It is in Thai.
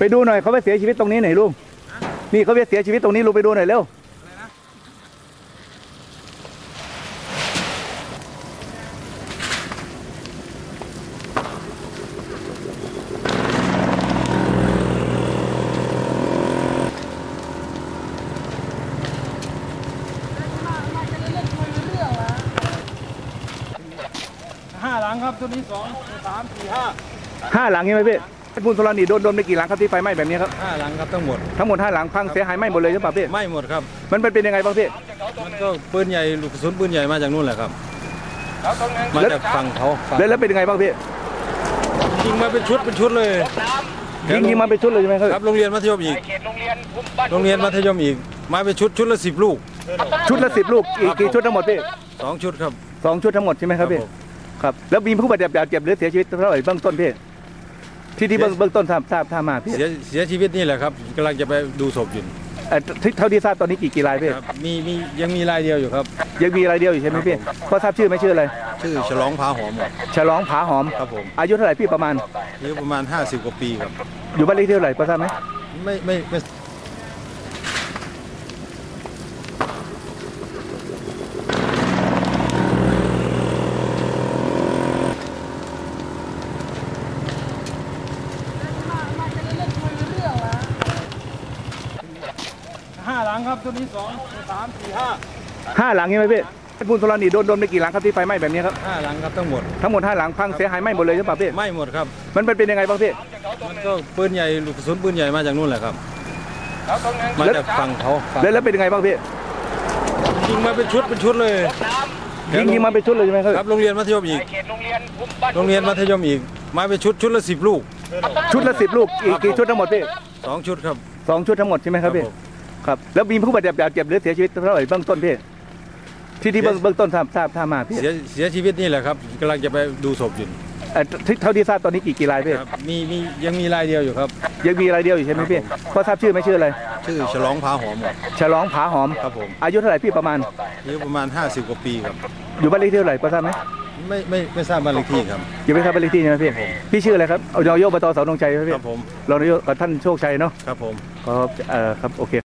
ไปดูหน่อยเขาไปเสียชีวิตตรงนี้หน่อยลุงนี่เขาไปเสียชีวิตตรงนี้ลุงไปดูหน่อยเร็วห้าหลังครับตัวนี้สองสามสี่ห้าห้าหลังใช่ไหมพี่ บุญธรณีโดนโดนไปกี่หลังครับที่ไฟไหม้แบบนี้ครับห้าหลังครับทั้งหมดทั้งหมดห้าหลังพังเสียหายไหม้หมดเลยใช่ป่ะพี่ไม่หมดครับมันเป็นเป็นยังไงบ้างพี่มันก็ปืนใหญ่ลูกกระสุนปืนใหญ่มาจากนู่นแหละครับมาจากฝั่งเขาฝั่งแล้วแล้วเป็นยังไงบ้างพี่ยิงมาเป็นชุดเป็นชุดเลยยิงยิงมาเป็นชุดเลยใช่ไหมครับครับโรงเรียนมัธยมอีกโรงเรียนมัธยมอีก มาเป็นชุดชุดละสิบลูก ชุดละสิบลูกกี่กี่ชุดทั้งหมดพี่สองชุดครับสองชุดทั้งหมดใช่ไหมครับพี่ผมครับแล้วมีผู้บาดเจ็บเจ็บหรือเสียชีวิตเท่าไหร่เบื้องต้นพี่ ที่ที่เบื้องเบื้องต้นทราบทราบทราบมาพี่เสียเสียชีวิตนี่แหละครับกำลังจะไปดูศพอยู่เอ่อที่เท่าที่ทราบตอนนี้กี่กี่รายพี่ครับมีมียังมีรายเดียวอยู่ครับ ยังมีรายเดียวอยู่ใช่ไหมพี่พอทราบชื่อไหม่ชื่ออะไรชื่อฉลองพาหอมครับฉลองผาหอม ครับผมอายุเท่าไหร่พี่ประมาณอายุประมาณ 50 กว่าปีครับ อยู่บ้านเลขที่เท่าไหร่พอทราบไหมไม่ไม่ไม่ ห้าหลังครับตัวนี้สองสามสี่ห้าห้าหลังใช่ไหมพี่บุญธรณีโดนโดนไปกี่หลังครับที่ไฟไหม้แบบนี้ครับห้าหลังครับทั้งหมดทั้งหมดห้าหลังพังเสียหายไหม้หมดเลยใช่ป่ะพี่ไม่หมดครับมันเป็นเป็นยังไงบ้างพี่มันก็ปืนใหญ่ลูกกระสุนปืนใหญ่มาจากนู่นแหละครับมาจากฝั่งเขาฝั่งแล้วแล้วเป็นยังไงบ้างพี่ยิงมาเป็นชุดเป็นชุดเลยยิงยิงมาเป็นชุดเลยใช่ไหมครับครับโรงเรียนมัธยมอีกโรงเรียนมัธยมอีกมาเป็นชุดชุดละสิบลูก ชุดละสิบลูกกี่กี่ชุดทั้งหมดพี่สองชุดครับสองชุดทั้งหมดใช่ไหมครับพี่ผม ครับแล้วมีผู้บาดเจ็บเจ็บหรือเสียชีวิตเท่าไหร่เบื้องต้นพี่ที่ที่เบื้องเบื้องต้นทราบทราบทราบมาพี่เสียเสียชีวิตนี่แหละครับกำลังจะไปดูศพอยู่เอ่อที่เท่าที่ทราบตอนนี้กี่กี่รายพี่ครับมีมียังมีรายเดียวอยู่ครับ ยังมีรายเดียวอยู่ใช่ไหมพี่พอทราบชื่อไหม่ชื่ออะไรชื่อฉลองพาหอมครับฉลองผาหอม ครับผมอายุเท่าไหร่พี่ประมาณ อายุประมาณ 50 กว่าปีครับ อยู่บ้านเลขที่เท่าไหร่พอทราบไหมไม่ไม่ไม่ทราบบ้านเลขที่ครับ อยู่ไม่ทราบบ้านเลขที่ใช่ไหมพี่ครับผมพี่ชื่ออะไรครับเอานายกอบตเสาธงชัยใช่ไหมคพี่รับผม รองนายกกับท่านโชคชัยเนาะครับผมก็เอ่อครับโอเค